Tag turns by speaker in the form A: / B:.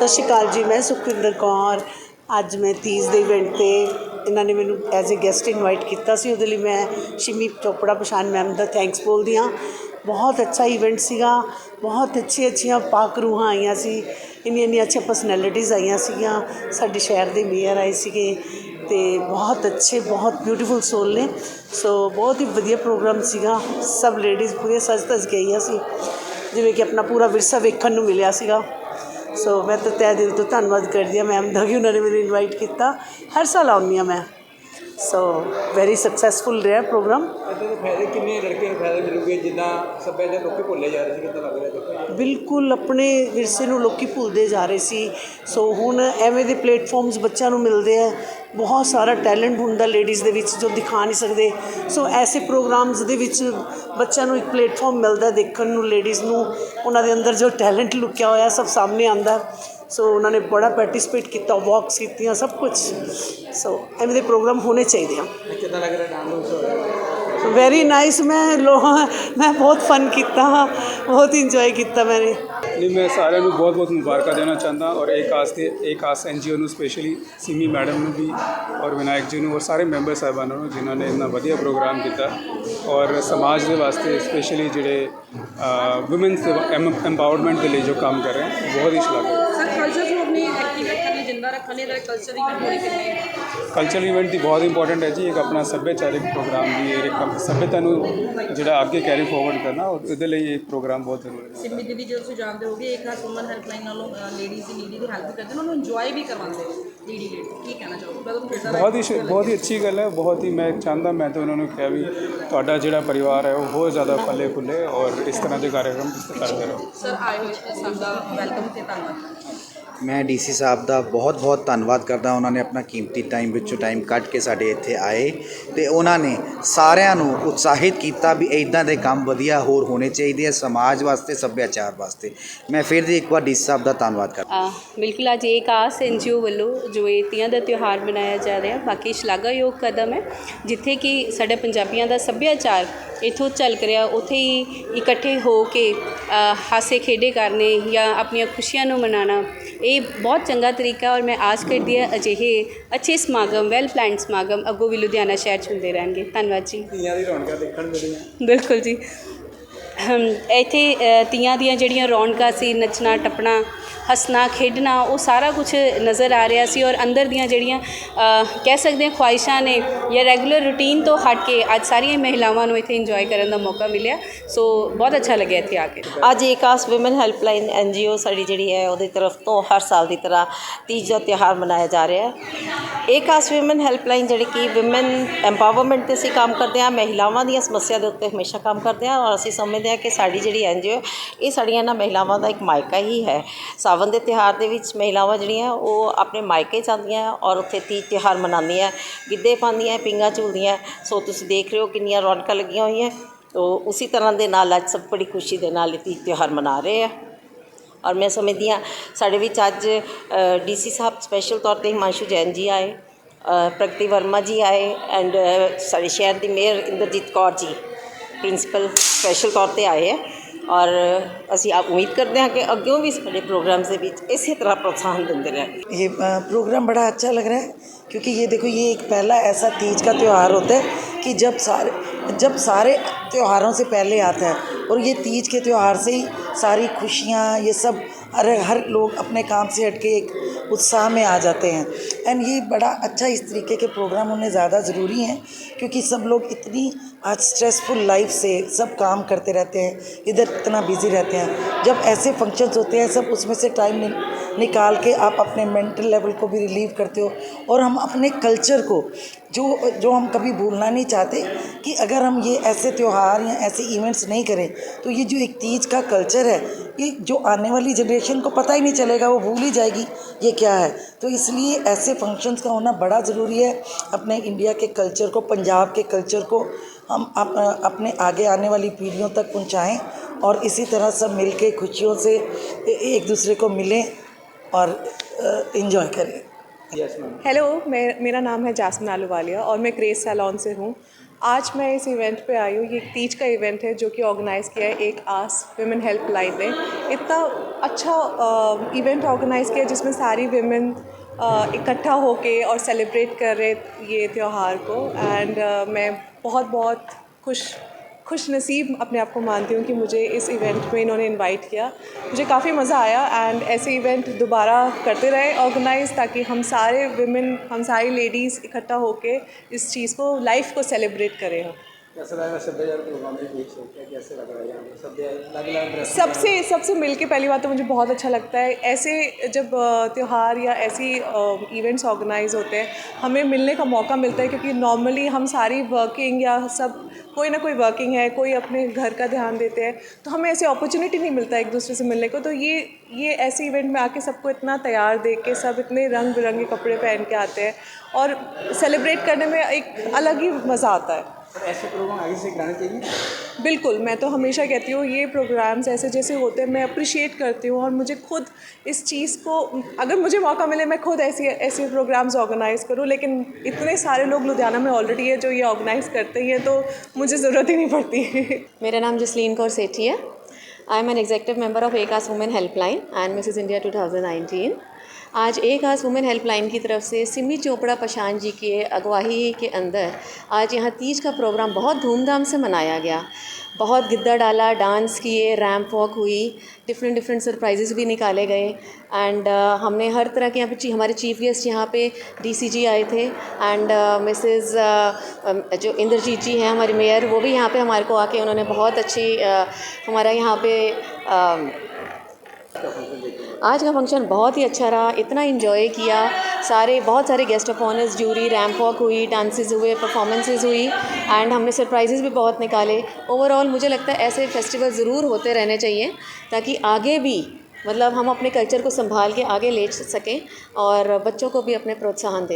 A: ਸਤਿ ਸ਼੍ਰੀ ਅਕਾਲ ਜੀ, ਮੈਂ ਸੁਖਵਿੰਦਰ ਕੌਰ। ਅੱਜ ਮੈਂ ਤੀਜ ਦੇ ਇਵੈਂਟ ਤੇ ਇਹਨਾਂ ਨੇ ਮੈਨੂੰ ਐਜ਼ ਅ ਗੈਸਟ ਇਨਵਾਈਟ ਕੀਤਾ ਸੀ। ਉਹਦੇ ਲਈ ਮੈਂ ਸ਼ਿਮੀ ਚੋਪੜਾ ਪਛਾਨ ਮੈਮ ਦਾ ਥੈਂਕਸ ਬੋਲਦੀ ਹਾਂ। ਬਹੁਤ ਅੱਛਾ ਇਵੈਂਟ ਸੀਗਾ। ਬਹੁਤ ਅੱਛੀ ਅੱਛੀਆਂ ਪਾਕ ਰੂਹਾਂ ਆਈਆਂ ਸੀ। ਇੰਨੀਆਂ ਇੰਨੀਆਂ ਅੱਛੀਆਂ ਪਰਸਨੈਲਿਟੀਜ਼ ਆਈਆਂ ਸੀਗੀਆਂ। ਸਾਡੇ ਸ਼ਹਿਰ ਦੇ ਮੇਅਰ ਆਏ ਸੀਗੇ ਤੇ ਬਹੁਤ ਅੱਛੇ, ਬਹੁਤ ਬਿਊਟੀਫੁਲ ਸੋਲ ਨੇ। ਸੋ ਬਹੁਤ ਹੀ ਵਧੀਆ ਪ੍ਰੋਗਰਾਮ ਸੀਗਾ। ਸਭ ਲੇਡੀਜ਼ ਪੂਰੇ ਸਜ ਤਜ ਕੇ ਆਈਆਂ ਸੀ। ਜਿਵੇਂ ਕਿ ਆਪਣਾ ਪੂਰਾ ਵਿਰਸਾ ਵੇਖਣ ਨੂੰ ਮਿਲਿਆ ਸੀਗਾ। ਸੋ ਮੈਂ ਤਾਂ ਤਹਿ ਦਿਲ ਤੋਂ ਧੰਨਵਾਦ ਕਰਦੀ ਹਾਂ ਮੈਮ ਦਾ ਕਿ ਉਹਨਾਂ ਨੇ ਮੈਨੂੰ ਇਨਵਾਈਟ ਕੀਤਾ ਹਰ ਸਾਲ ਆਉਂਦੀ ਹਾਂ ਮੈਂ ਸੋ ਵੈਰੀ ਸਕਸੈਸਫੁਲ ਰਿਹਾ ਪ੍ਰੋਗਰਾਮ
B: ਇਹਦੇ ਦੇ ਫਾਇਦੇ ਕਿੰਨੇ ਲੜਕੀਆਂ ਨੂੰ ਫਾਇਦੇ ਮਿਲੂਗੇ ਜਿੱਦਾਂ ਸੱਭਿਆਚਾਰ ਲੋਕੀ ਭੁੱਲੇ ਜਾ ਰਹੇ ਸੀ ਕਿੱਦਾਂ ਲੱਗ ਰਿਹਾ ਦੇਖੋ?
A: ਬਿਲਕੁਲ ਆਪਣੇ ਵਿਰਸੇ ਨੂੰ ਲੋਕੀ ਭੁੱਲਦੇ ਜਾ ਰਹੇ ਸੀ। ਸੋ ਹੁਣ ਐਵੇਂ ਦੇ ਪਲੇਟਫਾਰਮਸ ਬੱਚਿਆਂ ਨੂੰ ਮਿਲਦੇ ਆ। ਬਹੁਤ ਸਾਰਾ ਟੈਲੈਂਟ ਹੁੰਦਾ ਲੇਡੀਜ਼ ਦੇ ਵਿੱਚ ਜੋ ਦਿਖਾ ਨਹੀਂ ਸਕਦੇ। ਸੋ ਐਸੇ ਪ੍ਰੋਗਰਾਮਸ ਦੇ ਵਿੱਚ ਬੱਚਿਆਂ ਨੂੰ ਇੱਕ ਪਲੇਟਫਾਰਮ ਮਿਲਦਾ ਦੇਖਣ ਨੂੰ ਲੇਡੀਜ਼ ਨੂੰ। ਉਹਨਾਂ ਦੇ ਅੰਦਰ ਜੋ ਟੈਲੈਂਟ ਲੁਕਿਆ ਹੋਇਆ ਸਭ ਸਾਹਮਣੇ ਆਉਂਦਾ। ਸੋ ਉਹਨਾਂ ਨੇ ਬੜਾ ਪਾਰਟਿਸਿਪੇਟ ਕੀਤਾ ਵਾਕਸ ਕੀਤੀਆਂ ਸਭ ਕੁਝ ਸੋ ਐਵੇਂ ਦੇ ਪ੍ਰੋਗਰਾਮ ਹੋਣੇ ਚਾਹੀਦੇ ਆ
B: ਕਿੱਦਾਂ ਲੱਗ ਰਿਹਾ ਡਾਂਸ ਹੋ ਰਿਹਾ
A: ਵੈਰੀ ਨਾਈਸ ਮੈਂ ਲੋ ਮੈਂ ਬਹੁਤ ਫਨ ਕੀਤਾ ਬਹੁਤ ਇੰਜੋਏ ਕੀਤਾ ਮੈंने
C: ਨਹੀਂ ਮੈਂ ਸਾਰਿਆਂ ਨੂੰ ਬਹੁਤ ਬਹੁਤ ਮੁਬਾਰਕਾਂ ਦੇਣਾ ਚਾਹੁੰਦਾ ਔਰ ਇੱਕ ਆਸ ਤੇ ਇੱਕ ਆਸ ਐਨਜੀਓ ਨੂੰ ਸਪੈਸ਼ਲੀ ਸਿਮੀ ਮੈਡਮ ਨੂੰ ਵੀ ਔਰ ਵਿਨਾਇਕ ਜੀ ਨੂੰ ਔਰ ਸਾਰੇ ਮੈਂਬਰ ਸਾਹਿਬਾਨਾਂ ਨੂੰ ਜਿਨ੍ਹਾਂ ਨੇ ਇੰਨਾ ਵਧੀਆ ਪ੍ਰੋਗਰਾਮ ਕੀਤਾ ਔਰ ਸਮਾਜ ਦੇ ਵਾਸਤੇ ਸਪੈਸ਼ਲੀ ਜਿਹੜੇ ਔਮਨਸ ਐਮਪਾਵਰਮੈਂਟ ਦੇ ਲਈ ਜੋ ਕੰਮ ਕਰ ਰਹੇ ਹਨ ਬਹੁਤ ਹੀ ਸ਼ਲਾਘਾ
D: ਸਰ ਕਲਚਰ ਨੂੰ ਆਪਣੇ ਐਕਟਿਵ ਰੱਖਣ ਇਹਦਾ ਕਲਚਰ ਦੀ ਹੋਣੀ ਕਿੰਨੀ
C: ਕਲਚਰਲ ਇਵੈਂਟ ਦੀ ਬਹੁਤ ਇੰਪੋਰਟੈਂਟ ਹੈ ਜੀ ਇੱਕ ਆਪਣਾ ਸੱਭਿਆਚਾਰਿਕ ਪ੍ਰੋਗਰਾਮ ਦੀ ਇੱਕ ਕੰਮ- ਸੱਭਿਅਤਾ ਨੂੰ ਜਿਹੜਾ ਅੱਗੇ ਕੈਰੀ ਫਾਰਵਰਡ ਕਰਨਾ ਔਰ ਉਹਦੇ ਲਈ ਇਹ ਪ੍ਰੋਗਰਾਮ ਬਹੁਤ ਜ਼ਰੂਰੀ ਹੈ।
D: ਸਿੰਮੀ ਦੀਦੀ ਜਦੋਂ ਤੁਸੀਂ ਜਾਣਦੇ ਹੋਗੇ ਇੱਕ ਖਾਸ ਵੂਮਨ ਹੈਲਪਲਾਈਨ ਨਾਲੋਂ ਲੇਡੀਜ਼ ਦੀ ਨੀਡੀ ਦੀ ਹੈਲਪ ਕਰਦੇ ਉਹਨਾਂ ਨੂੰ ਇੰਜੋਏ ਵੀ ਕਰਵਾਉਂਦੇ ਲੀਡੀ ਲੀਡ ਕੀ ਕਹਿਣਾ ਚਾਹੋਗੇ?
C: ਬਹੁਤ ਹੀ ਸ਼- ਬਹੁਤ ਹੀ ਅੱਛੀ ਗੱਲ ਹੈ ਬਹੁਤ ਹੀ ਮੈਂ ਚਾਹੁੰਦਾ ਮੈਂ ਤਾਂ ਉਹਨਾਂ ਨੂੰ ਕਿਹਾ ਵੀ ਤੁਹਾਡਾ ਜਿਹੜਾ ਪਰਿਵਾਰ ਹੈ ਉਹ ਬਹੁਤ ਜ਼ਿਆਦਾ ਫੱਲੇ ਫੁੱਲੇ ਔਰ ਇਸ ਤਰ੍ਹਾਂ ਦੇ ਕਾਰਜਕ੍ਰਮ ਕਰਦੇ ਰਹੋ।
D: ਸਰ ਆਏ ਹੋਏ ਸਾਡਾ ਵੈਲਕਮ ਤੇ ਧੰਨਵਾਦ।
E: ਮੈਂ ਡੀ ਸੀ ਸਾਹਿਬ ਦਾ ਬਹੁਤ-ਬਹੁਤ ਧੰਨਵਾਦ ਕਰਦਾ ਉਹਨਾਂ ਨੇ ਆਪਣਾ ਕੀਮਤੀ ਟਾਈਮ ਵਿੱਚੋਂ ਟਾਈਮ ਕੱਢ ਕੇ ਸਾਡੇ ਇੱਥੇ ਆਏ ਤੇ ਉਹਨਾਂ ਨੇ ਸਾਰਿਆਂ ਨੂੰ ਉਤਸ਼ਾਹਿਤ ਕੀਤਾ ਵੀ ਇਦਾਂ ਦੇ ਕੰਮ ਵਧੀਆ ਹੋਰ ਹੋਣੇ ਚਾਹੀਦੇ ਆ ਸਮਾਜ ਵਾਸਤੇ ਸੱਭਿਆਚਾਰ ਵਾਸਤੇ। ਮੈਂ ਫਿਰ ਵੀ ਇੱਕ ਵਾਰ ਡੀ ਸੀ ਸਾਹਿਬ ਦਾ ਧੰਨਵਾਦ ਕਰਦਾ।
F: ਅ, ਬਿਲਕੁਲ ਅੱਜ ਇੱਕ ਆਸ ਐਨਜੀਓ ਵੱਲੋਂ ਜੋ ਇਹ ਤੀਆਂ ਦਾ ਤਿਉਹਾਰ ਮਨਾਇਆ ਜਾ ਰਿਹਾ ਬਾਕੀ ਸ਼ਲਾਘਾਯੋਗ ਕਦਮ ਹੈ ਜਿੱਥੇ ਕਿ ਸਾਡੇ ਪੰਜਾਬੀਆਂ ਦਾ ਸੱਭਿਆਚਾਰ ਇਥੋਂ ਝਲਕ ਰਿਹਾ ਉੱਥੇ ਹੀ ਇਕੱਠੇ ਹੋ ਕੇ ਹਾਸੇ ਖੇਡੇ ਕਰਨੇ ਜਾਂ ਆਪਣੀਆਂ ਖੁਸ਼ੀਆਂ ਨੂੰ ਮਨਾਉਣਾ ਇਹ ਬਹੁਤ ਚੰਗਾ ਤਰੀਕਾ ਔਰ ਮੈਂ ਆਸ ਕਰਦੀ ਹਾਂ ਅਜਿਹੇ ਅੱਛੇ ਸਮਾਗਮ ਵੈਲ ਪਲਾਨਡ ਸਮਾਗਮ ਅੱਗੋਂ ਵੀ ਲੁਧਿਆਣਾ ਸ਼ਹਿਰ 'ਚ ਹੁੰਦੇ ਰਹਿਣਗੇ। ਧੰਨਵਾਦ ਜੀ।
B: ਧੀਆਂ ਦੀ ਰੌਣਕਾਂ ਦੇਖਣ ਮਿਲੀਆਂ
F: ਬਿਲਕੁਲ ਜੀ। ਇੱਥੇ ਤੀਆਂ ਦੀਆਂ ਜਿਹੜੀਆਂ ਰੌਣਕਾਂ ਸੀ ਨੱਚਣਾ ਟੱਪਣਾ ਹੱਸਣਾ, ਖੇਡਣਾ, ਉਹ ਸਾਰਾ ਕੁਝ ਨਜ਼ਰ ਆ ਰਿਹਾ ਸੀ ਔਰ ਅੰਦਰ ਦੀਆਂ ਜਿਹੜੀਆਂ ਕਹਿ ਸਕਦੇ ਹਾਂ ਖੁਆਇਸ਼ਾਂ ਨੇ ਜਾਂ ਰੈਗੂਲਰ ਰੂਟੀਨ ਤੋਂ ਹਟ ਕੇ ਅੱਜ ਸਾਰੀਆਂ ਮਹਿਲਾਵਾਂ ਨੂੰ ਇੱਥੇ ਇੰਜੋਏ ਕਰਨ ਦਾ ਮੌਕਾ ਮਿਲਿਆ। ਸੋ ਬਹੁਤ ਅੱਛਾ ਲੱਗਿਆ ਇੱਥੇ ਆ ਕੇ।
G: ਅੱਜ ਏਕਾਸ ਔਮਨ ਹੈਲਪਲਾਈਨ ਐਨਜੀਓ ਸਾਡੀ ਜਿਹੜੀ ਹੈ ਉਹਦੀ ਤਰਫ ਤੋਂ ਹਰ ਸਾਲ ਦੀ ਤਰ੍ਹਾਂ ਤੀਜ ਦਾ ਤਿਉਹਾਰ ਮਨਾਇਆ ਜਾ ਰਿਹਾ ਹੈ। ਏਕਾਸ ਔਮਨ ਹੈਲਪਲਾਈਨ ਜਿਹੜੀ ਕਿ ਔਮਨ ਐਮਪਾਵਰਮੈਂਟ ਤੇ ਅਸੀਂ ਕੰਮ ਕਰਦੇ ਹਾਂ, ਮਹਿਲਾਵਾਂ ਦੀਆਂ ਸਮੱਸਿਆ ਦੇ ਉੱਤੇ ਹਮੇਸ਼ਾ ਕੰਮ ਕਰਦੇ ਹਾਂ ਔਰ ਅਸੀਂ ਸਮਝਦੇ ਹਾਂ ਕਿ ਸਾਡੀ ਜਿਹੜੀ ਐਨਜੀਓ ਇਹ ਸਾਡੀਆਂ ਨਾ ਮਹਿਲਾਵਾਂ ਦਾ ਇੱਕ ਮਾਇਕਾ ਹੀ ਹੈ। ਸਾਵਨ ਦੇ ਤਿਉਹਾਰ ਦੇ ਵਿੱਚ ਮਹਿਲਾਵਾਂ ਜਿਹੜੀਆਂ, ਉਹ ਆਪਣੇ ਮਾਇਕੇ ਜਾਂਦੀਆਂ ਔਰ ਉੱਥੇ ਤੀਜ ਤਿਉਹਾਰ ਮਨਾਉਂਦੀਆਂ, ਗਿੱਧੇ ਪਾਉਂਦੀਆਂ, ਪਿੰਗਾ ਝੂਲਦੀਆਂ। ਸੋ ਤੁਸੀਂ ਦੇਖ ਰਹੇ ਹੋ ਕਿੰਨੀਆਂ ਰੌਣਕਾਂ ਲੱਗੀਆਂ ਹੋਈਆਂ। ਤੋ ਉਸੇ ਤਰ੍ਹਾਂ ਦੇ ਨਾਲ ਅੱਜ ਸਭ ਬੜੀ ਖੁਸ਼ੀ ਦੇ ਨਾਲ ਇਹ ਤੀਜ ਤਿਉਹਾਰ ਮਨਾ ਰਹੇ ਆ। ਔਰ ਮੈਂ ਸਮਝਦੀ ਹਾਂ, ਸਾਡੇ ਵਿੱਚ ਅੱਜ ਡੀਸੀ ਸਾਹਿਬ ਸਪੈਸ਼ਲ ਤੌਰ ਤੇ ਹਿਮਾਂਸ਼ੂ ਜੈਨ ਜੀ ਆਏ ਪ੍ਰਗਤੀ ਵਰਮਾ ਜੀ ਆਏ ਐਂਡ ਸਾਡੇ ਸ਼ਹਿਰ ਦੀ mayor Inderjit Kaur ji principal special ਤੌਰ ਤੇ ਆਏ ਹੈ ਔਰ ਅਸੀਂ ਆਪ ਉਮੀਦ ਕਰਦੇ ਹਾਂ ਕਿ ਅੱਗੇ ਵੀ ਸਾਡੇ ਪ੍ਰੋਗਰਾਮਸ ਦੇ ਵਿੱਚ ਇਸੇ ਤਰ੍ਹਾਂ ਪ੍ਰੋਤਸਾਹਨ ਦਿੰਦੇ ਰਹਿਣ
A: ये अ, प्रोग्राम बड़ा अच्छा लग रहा है क्योंकि ये देखो ये एक पहला ऐसा तीज का त्यौहार होता है कि जब सारे जब सारे त्योहारों से पहले आता है और ये तीज के त्यौहार से ही सारी खुशियाँ ये सब हर हर लोग अपने काम से हट के एक उत्साह में आ जाते हैं। एंड ये बड़ा अच्छा इस तरीके के प्रोग्राम होने ज़्यादा ज़रूरी हैं, क्योंकि सब लोग इतनी आज स्ट्रेसफुल लाइफ से सब काम करते रहते हैं, इधर इतना बिज़ी रहते हैं। जब ऐसे फ़ंक्शंस होते हैं, सब उसमें से टाइम निकाल के आप अपने मेंटल लेवल को भी रिलीव करते हो। और हम अपने कल्चर को जो जो हम कभी भूलना नहीं चाहते कि अगर हम ये ऐसे त्यौहार या ऐसे इवेंट्स नहीं करें तो ये जो एक तीज का कल्चर है ये जो आने वाली जनरेशन को पता ही नहीं चलेगा वो भूल ही जाएगी ये क्या है? तो इसलिए ऐसे फ़ंक्शंस का होना बड़ा ज़रूरी है अपने इंडिया के कल्चर को पंजाब के कल्चर को हम अप, अपने आगे आने वाली पीढ़ियों तक पहुँचाएँ और इसी तरह सब मिलके खुशियों से एक दूसरे को मिलें और इन्जॉय करें।
B: yes,
H: हेलो मैं मेरा नाम है जासमिन आलूवालिया और मैं क्रेज सैलॉन से हूँ। आज मैं इस इवेंट पे आई हूँ। ये एक तीज का इवेंट है जो कि ऑर्गेनाइज़ किया है एक आस वेमेन हेल्प लाइन ने। इतना अच्छा आ, इवेंट ऑर्गेनाइज़ किया जिसमें सारी वेमेन इकट्ठा होके और सेलिब्रेट कर रहे ये त्यौहार को। एंड मैं बहुत बहुत खुश खुश नसीब अपने आप को मानती हूँ कि मुझे इस इवेंट में इन्होंने इनवाइट किया। मुझे काफ़ी मज़ा आया एंड ऐसे इवेंट दोबारा करते रहे ऑर्गेनाइज ताकि हम सारे वुमेन हम सारी लेडीज़ इकट्ठा होकर इस चीज़ को लाइफ को सेलिब्रेट करें हम। सबसे सबसे मिल के पहली बात तो मुझे बहुत अच्छा लगता है। ऐसे जब त्यौहार या ऐसी इवेंट्स ऑर्गेनाइज होते हैं हमें मिलने का मौका मिलता है क्योंकि नॉर्मली हम सारी वर्किंग या सब कोई ना कोई वर्किंग है कोई अपने घर का ध्यान देते हैं तो हमें ऐसे अपॉर्चुनिटी नहीं मिलता एक दूसरे से मिलने को। तो ये ये ऐसे इवेंट में आके सबको इतना तैयार देख के सब इतने रंग बिरंगे कपड़े पहन के आते हैं और सेलिब्रेट करने में एक अलग ही मज़ा आता है।
B: ऐसे प्रोग्राम आगे से कराने चाहिए।
H: बिल्कुल मैं तो हमेशा कहती हूँ ये प्रोग्राम्स ऐसे जैसे होते हैं मैं अप्रिशिएट करती हूँ और मुझे खुद इस चीज़ को अगर मुझे मौका मिले मैं खुद ऐसी ऐसे प्रोग्राम्स ऑर्गेनाइज़ करूँ लेकिन इतने सारे लोग लुधियाना में ऑलरेडी है जो ये ऑर्गेनाइज़ करते हैं तो मुझे ज़रूरत ही नहीं पड़ती।
I: मेरा नाम जसलीन कौर सेठी है। I am an executive member of एकास women helpline and Mrs India 2019 आज एक आज वुमेन हेल्पलाइन की तरफ़ से सिमी चोपड़ा पशान जी के अगवाही के अंदर आज यहाँ तीज का प्रोग्राम बहुत धूमधाम से मनाया गया। बहुत गिद्दा डाला डांस किए रैम्प वॉक हुई डिफरेंट डिफरेंट सरप्राइजेस भी निकाले गए। एंड uh, हमने हर तरह के यहाँ पे हमारे चीफ गेस्ट यहाँ पे डीसीजी आए थे। एंड मिसेस uh, जो इंद्रजीत जी हैं हमारे मेयर वो भी यहाँ पे हमारे को आके उन्होंने बहुत अच्छी uh, हमारा यहाँ पे um, आज का फ़ंक्शन बहुत ही अच्छा रहा, इतना इन्जॉय किया। सारे, बहुत सारे guest of honours jury ramp walk हुई डांसेस हुए परफॉर्मेंसेस हुई एंड हमने सरप्राइजेज भी बहुत निकाले। ओवरऑल मुझे लगता है ऐसे फेस्टिवल ज़रूर होते रहने चाहिए, ताकि आगे भी मतलब हम अपने कल्चर को संभाल के आगे ले सकें, और बच्चों को भी अपने प्रोत्साहन दे।